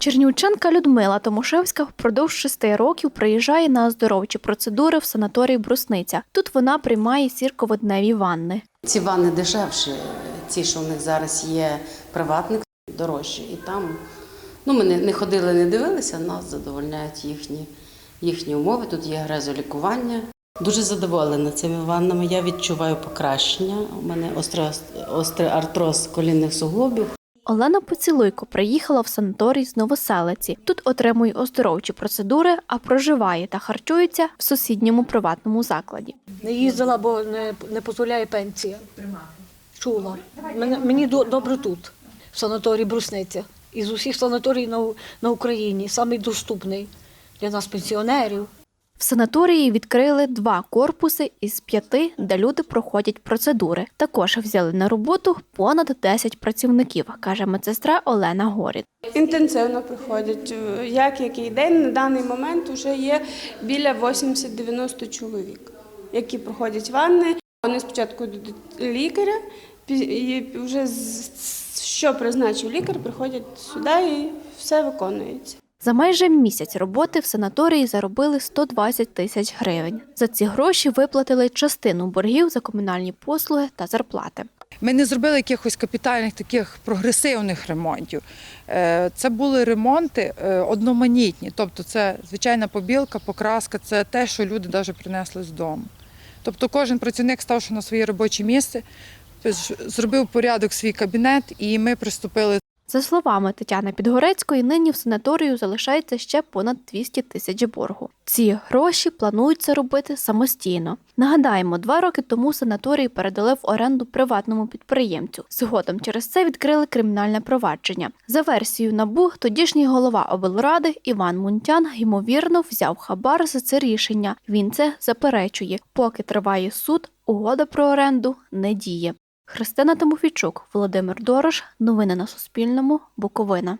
Чернівчанка Людмила Томошевська впродовж шести років приїжджає на оздоровчі процедури в санаторій Брусниця. Тут вона приймає сірководневі ванни. Ці ванни дешевші, ці, що в них зараз є приватник, дорожчі. І там ну, ми не, ходили, не дивилися, нас задовольняють їхні, їхні умови. Тут є грезолікування. Дуже задоволена цими ваннами. Я відчуваю покращення. У мене острий артроз колінних суглобів. Олена Поцілуйко приїхала в санаторій з Новоселиці. Тут отримує оздоровчі процедури, а проживає та харчується в сусідньому приватному закладі. Не їздила, бо не, не дозволяє пенсія. Чула. Мене, мені добре тут, в санаторії Брусниця. Із усіх санаторій на, на Україні, самий доступний для нас, пенсіонерів. В санаторії відкрили два корпуси із п'яти, де люди проходять процедури. Також взяли на роботу понад 10 працівників, каже медсестра Олена Горід. Інтенсивно приходять. Як який день на даний момент вже є біля 80-90 чоловік, які проходять ванни. Вони спочатку йдуть лікаря, і вже що призначив лікар, приходять сюди і все виконується. За майже місяць роботи в санаторії заробили 120 тисяч гривень. За ці гроші виплатили частину боргів за комунальні послуги та зарплати. Ми не зробили якихось капітальних таких прогресивних ремонтів. Е, Це були ремонти е, одноманітні, тобто це звичайна побілка, покраска, це те, що люди навіть принесли з дому. Тобто кожен працівник ставши на своє робоче місце, зробив порядок свій кабінет, і ми приступили За словами Тетяни Підгорецької, нині в санаторію залишається ще понад 200 тисяч боргу. Ці гроші планують робити самостійно. Нагадаємо, два роки тому санаторій передали в оренду приватному підприємцю. Згодом через це відкрили кримінальне провадження. За версією НАБУ, тодішній голова облради Іван Мунтян ймовірно взяв хабар за це рішення. Він це заперечує. Поки триває суд, угода про оренду не діє. Христина Тимофійчук, Володимир Дорош. Новини на Суспільному. Буковина.